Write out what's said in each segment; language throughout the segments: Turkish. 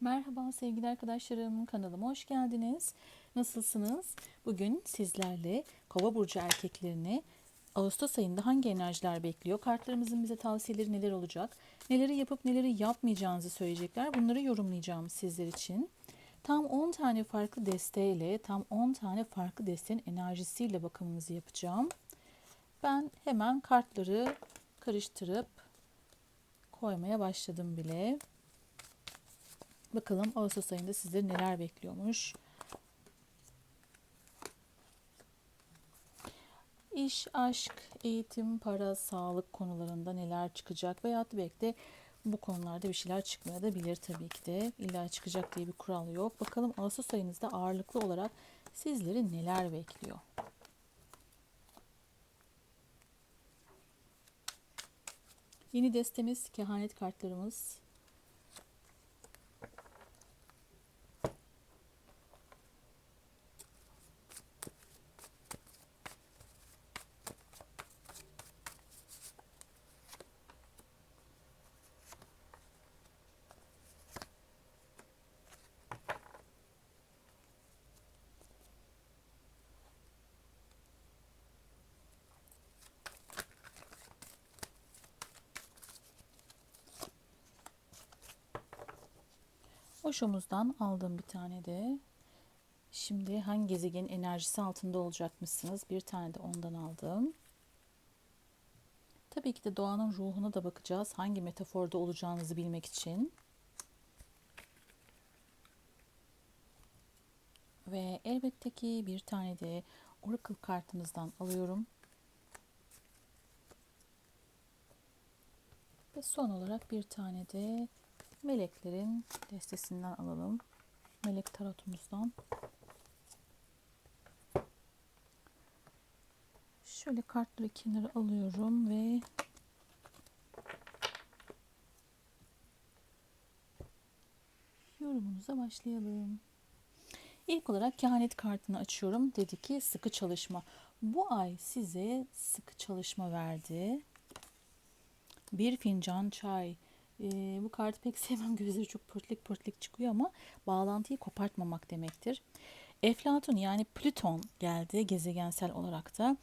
Merhaba sevgili arkadaşlarım kanalıma hoş geldiniz. Nasılsınız? Bugün sizlerle Kova burcu erkeklerini Ağustos ayında hangi enerjiler bekliyor? Kartlarımızın bize tavsiyeleri neler olacak? Neleri yapıp neleri yapmayacağınızı söyleyecekler. Bunları yorumlayacağım sizler için. Tam 10 tane farklı desteğiyle, tam 10 tane farklı desteğin enerjisiyle bakımınızı yapacağım. Ben hemen kartları karıştırıp koymaya başladım bile. Bakalım Ağustos ayında sizleri neler bekliyormuş. İş, aşk, eğitim, para, sağlık konularında neler çıkacak veya belki de bu konularda bir şeyler çıkmaya da bilir tabii ki de. İlla çıkacak diye bir kural yok. Bakalım Ağustos ayınızda ağırlıklı olarak sizleri neler bekliyor. Yeni destemiz kehanet kartlarımız. Oşomuzdan aldım bir tane de. Şimdi hangi gezegenin enerjisi altında olacakmışsınız? Bir tane de ondan aldım. Tabii ki de doğanın ruhuna da bakacağız. Hangi metaforda olacağınızı bilmek için. Ve elbette ki bir tane de Oracle kartımızdan alıyorum. Ve son olarak bir tane de meleklerin destesinden alalım. Melek tarotumuzdan. Şöyle kartları kenara alıyorum ve yorumumuza başlayalım. İlk olarak kehanet kartını açıyorum. Dedi ki sıkı çalışma. Bu ay size sıkı çalışma verdi. Bir fincan çay. Ee, bu kartı pek sevmem. Gözleri çok pörtlek pörtlek çıkıyor ama bağlantıyı kopartmamak demektir. Eflatun yani Plüton geldi gezegensel olarak da.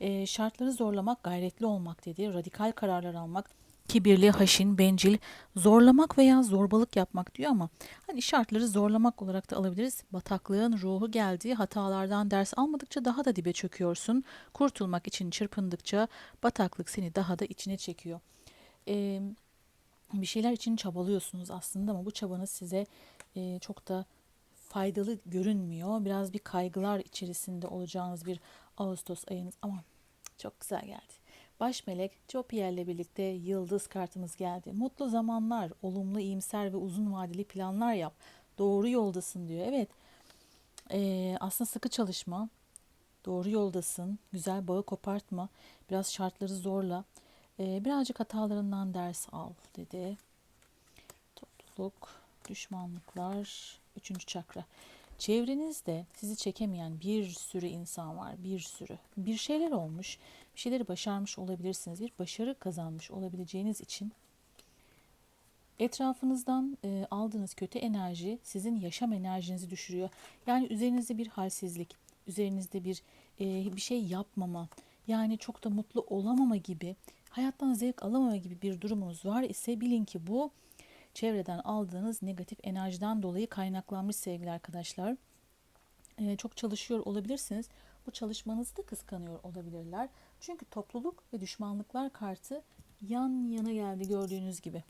Ee, şartları zorlamak, gayretli olmak dedi. Radikal kararlar almak, kibirli, haşin, bencil, zorlamak veya zorbalık yapmak diyor ama hani şartları zorlamak olarak da alabiliriz. Bataklığın ruhu geldi. Hatalardan ders almadıkça daha da dibe çöküyorsun. Kurtulmak için çırpındıkça bataklık seni daha da içine çekiyor. Ee, bir şeyler için çabalıyorsunuz aslında ama bu çabanız size e, çok da faydalı görünmüyor. Biraz bir kaygılar içerisinde olacağınız bir Ağustos ayınız ama çok güzel geldi. Baş melek Jopier'le birlikte yıldız kartımız geldi. Mutlu zamanlar, olumlu, iyimser ve uzun vadeli planlar yap. Doğru yoldasın diyor. Evet ee, aslında sıkı çalışma, doğru yoldasın, güzel bağı kopartma, biraz şartları zorla, ee, birazcık hatalarından ders al dedi. Topluluk, düşmanlıklar, üçüncü çakra. Çevrenizde sizi çekemeyen bir sürü insan var, bir sürü. Bir şeyler olmuş, bir şeyleri başarmış olabilirsiniz. Bir başarı kazanmış olabileceğiniz için etrafınızdan e, aldığınız kötü enerji sizin yaşam enerjinizi düşürüyor. Yani üzerinizde bir halsizlik, üzerinizde bir e, bir şey yapmama, yani çok da mutlu olamama gibi, hayattan zevk alamama gibi bir durumunuz var ise bilin ki bu çevreden aldığınız negatif enerjiden dolayı kaynaklanmış sevgili arkadaşlar. Ee, çok çalışıyor olabilirsiniz. Bu çalışmanızı da kıskanıyor olabilirler. Çünkü topluluk ve düşmanlıklar kartı yan yana geldi gördüğünüz gibi.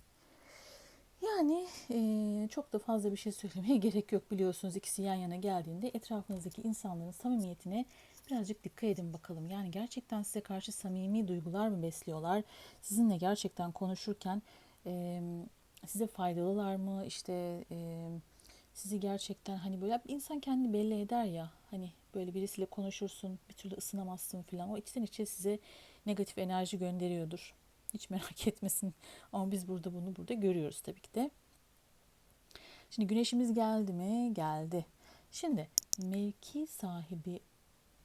Yani e, çok da fazla bir şey söylemeye gerek yok biliyorsunuz ikisi yan yana geldiğinde etrafınızdaki insanların samimiyetine birazcık dikkat edin bakalım. Yani gerçekten size karşı samimi duygular mı besliyorlar? Sizinle gerçekten konuşurken e, size faydalılar mı? İşte e, sizi gerçekten hani böyle insan kendini belli eder ya hani böyle birisiyle konuşursun bir türlü ısınamazsın falan o içten içe size negatif enerji gönderiyordur. Hiç merak etmesin ama biz burada bunu burada görüyoruz tabii ki de. Şimdi güneşimiz geldi mi? Geldi. Şimdi mevki sahibi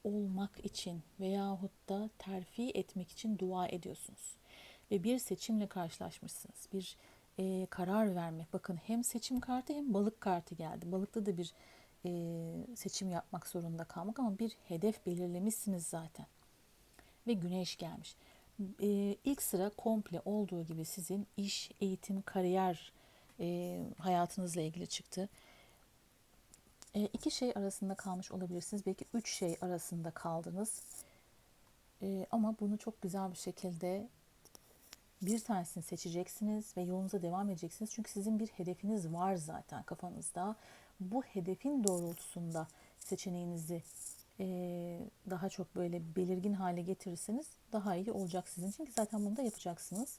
olmak için veyahut da terfi etmek için dua ediyorsunuz. Ve bir seçimle karşılaşmışsınız. Bir e, karar verme. Bakın hem seçim kartı hem balık kartı geldi. Balıkta da bir e, seçim yapmak zorunda kalmak ama bir hedef belirlemişsiniz zaten. Ve güneş gelmiş. E, ilk sıra komple olduğu gibi sizin iş, eğitim, kariyer e, hayatınızla ilgili çıktı. E, iki şey arasında kalmış olabilirsiniz. Belki üç şey arasında kaldınız. E, ama bunu çok güzel bir şekilde bir tanesini seçeceksiniz ve yolunuza devam edeceksiniz. Çünkü sizin bir hedefiniz var zaten kafanızda. Bu hedefin doğrultusunda seçeneğinizi e, daha çok böyle belirgin hale getirirseniz daha iyi olacak sizin için ki zaten bunu da yapacaksınız.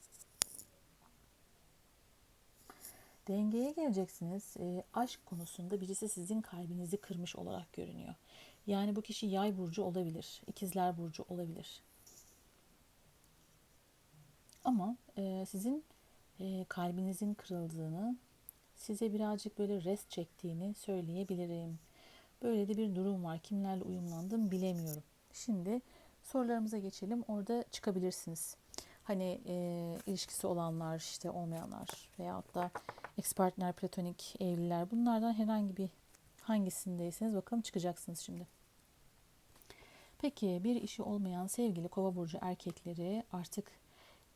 Dengeye geleceksiniz. E, aşk konusunda birisi sizin kalbinizi kırmış olarak görünüyor. Yani bu kişi yay burcu olabilir, ikizler burcu olabilir. Ama e, sizin e, kalbinizin kırıldığını, size birazcık böyle rest çektiğini söyleyebilirim. Böyle de bir durum var. Kimlerle uyumlandım bilemiyorum. Şimdi sorularımıza geçelim. Orada çıkabilirsiniz. Hani e, ilişkisi olanlar, işte olmayanlar veyahut da ex partner, platonik, evliler bunlardan herhangi bir hangisindeyseniz bakalım çıkacaksınız şimdi. Peki bir işi olmayan sevgili kova burcu erkekleri artık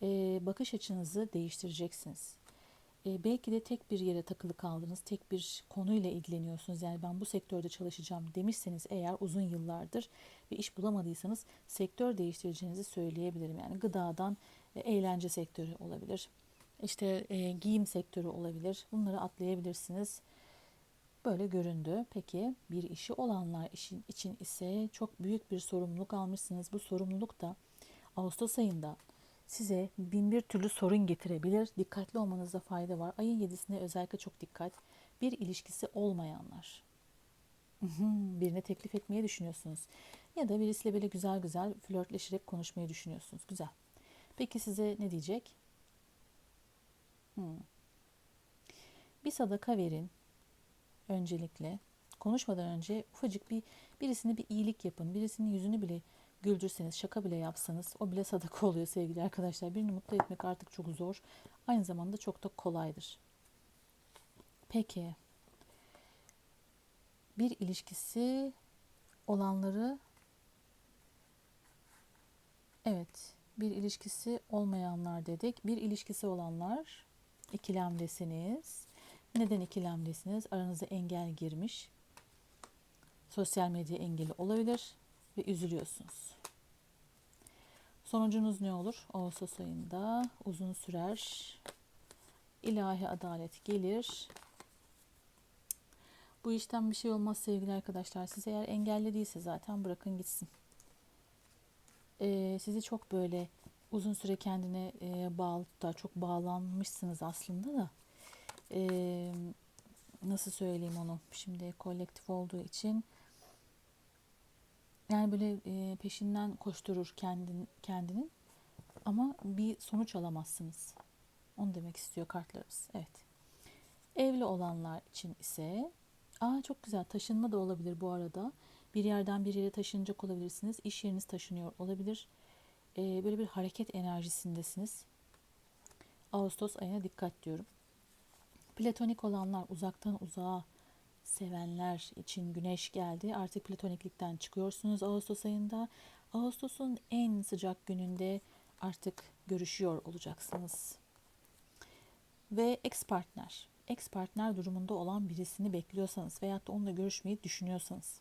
e, bakış açınızı değiştireceksiniz. E, belki de tek bir yere takılı kaldınız, tek bir konuyla ilgileniyorsunuz. Yani ben bu sektörde çalışacağım demişseniz eğer uzun yıllardır bir iş bulamadıysanız sektör değiştireceğinizi söyleyebilirim. Yani gıdadan e, eğlence sektörü olabilir, işte e, giyim sektörü olabilir. Bunları atlayabilirsiniz. Böyle göründü. Peki bir işi olanlar işin için ise çok büyük bir sorumluluk almışsınız. Bu sorumluluk da Ağustos ayında size bin bir türlü sorun getirebilir. Dikkatli olmanızda fayda var. Ayın 7'sine özellikle çok dikkat. Bir ilişkisi olmayanlar. Birine teklif etmeyi düşünüyorsunuz. Ya da birisiyle böyle güzel güzel flörtleşerek konuşmayı düşünüyorsunuz. Güzel. Peki size ne diyecek? Bir sadaka verin. Öncelikle. Konuşmadan önce ufacık bir birisine bir iyilik yapın. Birisinin yüzünü bile güldürseniz, şaka bile yapsanız o bile sadaka oluyor sevgili arkadaşlar. Birini mutlu etmek artık çok zor. Aynı zamanda çok da kolaydır. Peki. Bir ilişkisi olanları Evet, bir ilişkisi olmayanlar dedik. Bir ilişkisi olanlar ikilemdesiniz. Neden ikilemdesiniz? Aranıza engel girmiş. Sosyal medya engeli olabilir ve üzülüyorsunuz. Sonucunuz ne olur? Ağustos ayında uzun sürer. İlahi adalet gelir. Bu işten bir şey olmaz sevgili arkadaşlar. Siz eğer engelli değilse zaten bırakın gitsin. Ee, sizi çok böyle uzun süre kendine e, bağlı da çok bağlanmışsınız aslında da. Ee, nasıl söyleyeyim onu? Şimdi kolektif olduğu için yani böyle e, peşinden koşturur kendin, kendinin ama bir sonuç alamazsınız. Onu demek istiyor kartlarımız. Evet. Evli olanlar için ise aa çok güzel taşınma da olabilir bu arada. Bir yerden bir yere taşınacak olabilirsiniz. İş yeriniz taşınıyor olabilir. Ee, böyle bir hareket enerjisindesiniz. Ağustos ayına dikkat diyorum. Platonik olanlar uzaktan uzağa sevenler için güneş geldi. Artık platoniklikten çıkıyorsunuz Ağustos ayında. Ağustos'un en sıcak gününde artık görüşüyor olacaksınız. Ve ex partner. Ex partner durumunda olan birisini bekliyorsanız veyahut da onunla görüşmeyi düşünüyorsanız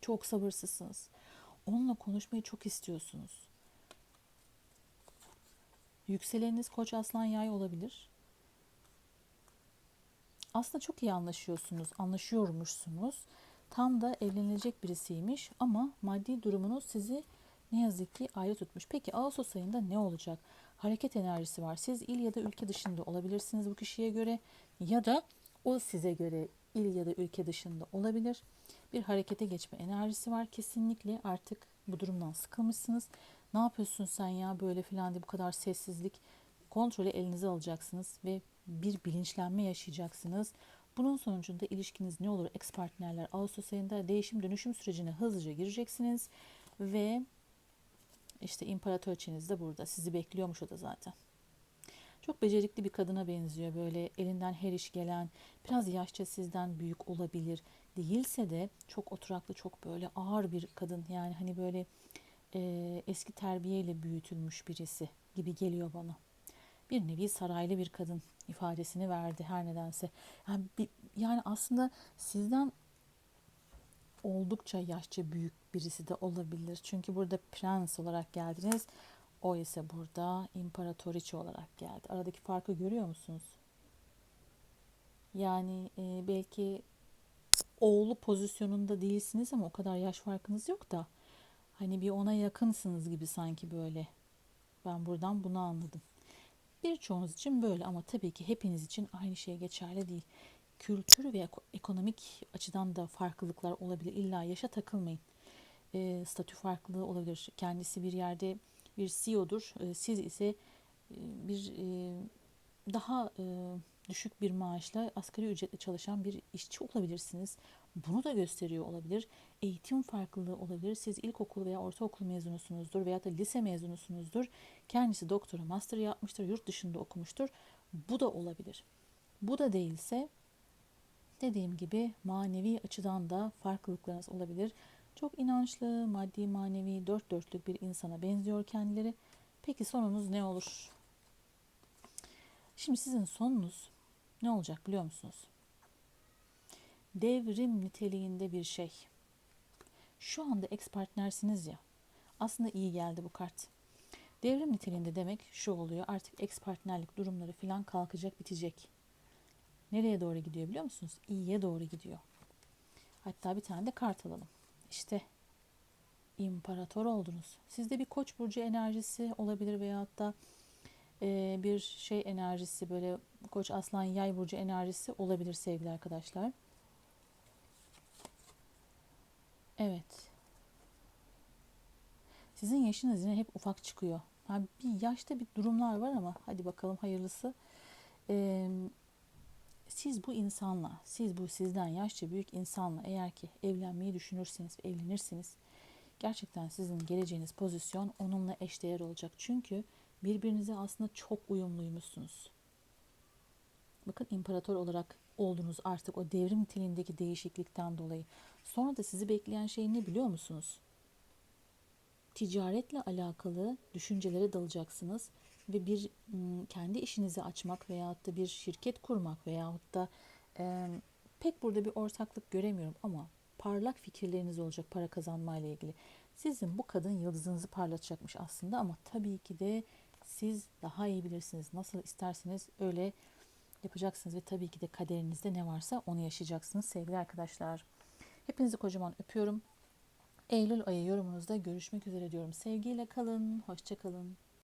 çok sabırsızsınız. Onunla konuşmayı çok istiyorsunuz. Yükseleniniz koç aslan yay olabilir aslında çok iyi anlaşıyorsunuz, anlaşıyormuşsunuz. Tam da evlenilecek birisiymiş ama maddi durumunuz sizi ne yazık ki ayrı tutmuş. Peki Ağustos ayında ne olacak? Hareket enerjisi var. Siz il ya da ülke dışında olabilirsiniz bu kişiye göre ya da o size göre il ya da ülke dışında olabilir. Bir harekete geçme enerjisi var. Kesinlikle artık bu durumdan sıkılmışsınız. Ne yapıyorsun sen ya böyle filan diye bu kadar sessizlik kontrolü elinize alacaksınız ve bir bilinçlenme yaşayacaksınız. Bunun sonucunda ilişkiniz ne olur? Ex partnerler Ağustos ayında değişim dönüşüm sürecine hızlıca gireceksiniz ve işte imparatoriçeniz de burada. Sizi bekliyormuş o da zaten. Çok becerikli bir kadına benziyor. Böyle elinden her iş gelen, biraz yaşça sizden büyük olabilir. Değilse de çok oturaklı, çok böyle ağır bir kadın. Yani hani böyle e, eski terbiyeyle büyütülmüş birisi gibi geliyor bana. Bir nevi saraylı bir kadın ifadesini verdi her nedense. Yani, bir, yani aslında sizden oldukça yaşça büyük birisi de olabilir. Çünkü burada prens olarak geldiniz. O ise burada imparatoriçe olarak geldi. Aradaki farkı görüyor musunuz? Yani e, belki oğlu pozisyonunda değilsiniz ama o kadar yaş farkınız yok da hani bir ona yakınsınız gibi sanki böyle. Ben buradan bunu anladım. Birçoğunuz için böyle ama tabii ki hepiniz için aynı şey geçerli değil. Kültür ve ekonomik açıdan da farklılıklar olabilir. İlla yaşa takılmayın. E, statü farklılığı olabilir. Kendisi bir yerde bir CEO'dur. E, siz ise e, bir e, daha e, düşük bir maaşla asgari ücretle çalışan bir işçi olabilirsiniz. Bunu da gösteriyor olabilir. Eğitim farklılığı olabilir. Siz ilkokul veya ortaokul mezunusunuzdur veya da lise mezunusunuzdur. Kendisi doktora, master yapmıştır, yurt dışında okumuştur. Bu da olabilir. Bu da değilse dediğim gibi manevi açıdan da farklılıklarınız olabilir. Çok inançlı, maddi manevi, dört dörtlük bir insana benziyor kendileri. Peki sonunuz ne olur? Şimdi sizin sonunuz ne olacak biliyor musunuz? Devrim niteliğinde bir şey. Şu anda ex partnersiniz ya. Aslında iyi geldi bu kart. Devrim niteliğinde demek şu oluyor. Artık ex partnerlik durumları falan kalkacak, bitecek. Nereye doğru gidiyor biliyor musunuz? İyiye doğru gidiyor. Hatta bir tane de kart alalım. İşte imparator oldunuz. Sizde bir koç burcu enerjisi olabilir veyahut da e, bir şey enerjisi böyle koç aslan yay burcu enerjisi olabilir sevgili arkadaşlar. Evet. Sizin yaşınız yine hep ufak çıkıyor. Yani bir yaşta bir durumlar var ama hadi bakalım hayırlısı. Ee, siz bu insanla, siz bu sizden yaşça büyük insanla eğer ki evlenmeyi düşünürseniz, evlenirsiniz gerçekten sizin geleceğiniz pozisyon onunla eşdeğer olacak. Çünkü birbirinize aslında çok uyumluymuşsunuz. Bakın imparator olarak oldunuz artık o devrim niteliğindeki değişiklikten dolayı. Sonra da sizi bekleyen şey ne biliyor musunuz? Ticaretle alakalı düşüncelere dalacaksınız ve bir kendi işinizi açmak veyahut da bir şirket kurmak veyahut da e, pek burada bir ortaklık göremiyorum ama parlak fikirleriniz olacak para kazanmayla ilgili. Sizin bu kadın yıldızınızı parlatacakmış aslında ama tabii ki de siz daha iyi bilirsiniz. Nasıl isterseniz öyle yapacaksınız ve tabii ki de kaderinizde ne varsa onu yaşayacaksınız sevgili arkadaşlar. Hepinizi kocaman öpüyorum. Eylül ayı yorumunuzda görüşmek üzere diyorum. Sevgiyle kalın, hoşça kalın.